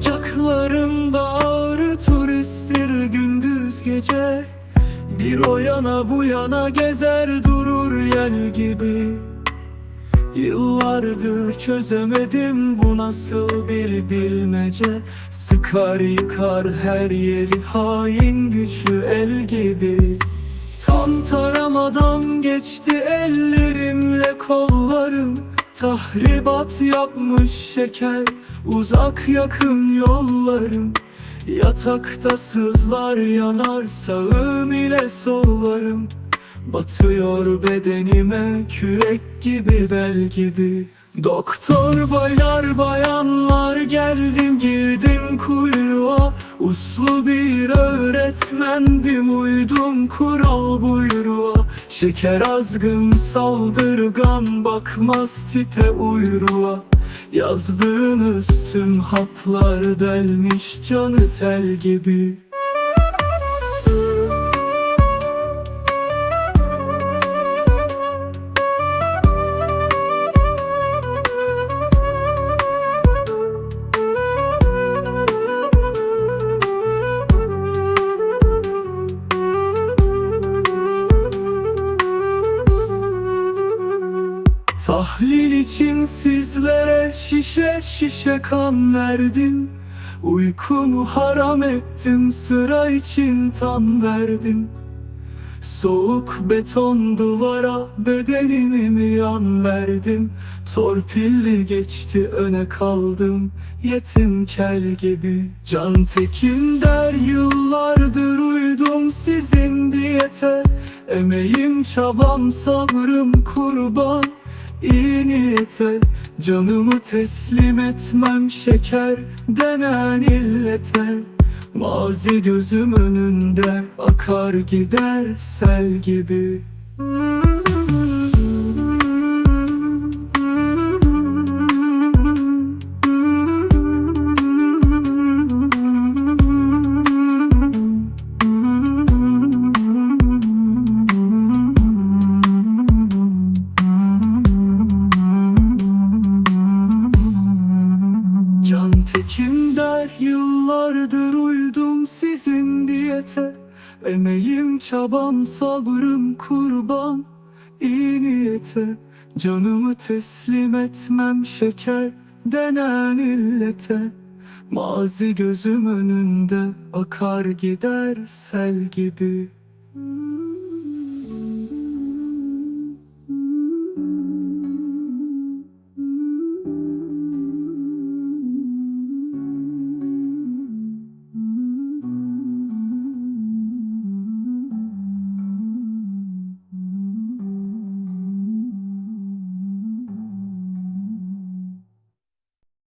Sokaklarımda ağrı turisttir gündüz gece. Bir o yana bu yana gezer durur yel gibi. Yıllardır çözemedim bu nasıl bir bilmece. Sıkar yıkar her yeri hain güçlü el gibi. Tam taramadan geçti ellerimle kollarım Tahribat yapmış şeker uzak yakın yollarım. Yatakta sızlar yanar sağım ile sollarım. Batıyor bedenime kürek gibi bel gibi. Doktor baylar bayanlar geldim girdim kuyruğa. Uslu bir öğretmendim uydum kural buyruğa Şeker azgın saldırgan bakmaz tipe uyruğa. Yazdığınız tüm haplar delmiş canı tel gibi Tahlil için sizlere şişe şişe kan verdim. Uykumu haram ettim sıra için tam verdim. Soğuk beton duvara bedenimi mi yan verdim? Torpilli geçti öne kaldım. Yetim kel gibi Can tekin der. Yıllardır uydum sizin diyete. Emeğim çabam sabrım kurban iyi niyete Canımı teslim etmem şeker denen illete. Mazi gözüm önünde akar gider sel gibi tekin der yıllardır uydum sizin diyete. Emeğim çabam sabrım kurban iyi niyete Canımı teslim etmem şeker denen illete. Mazi gözüm önünde akar gider sel gibi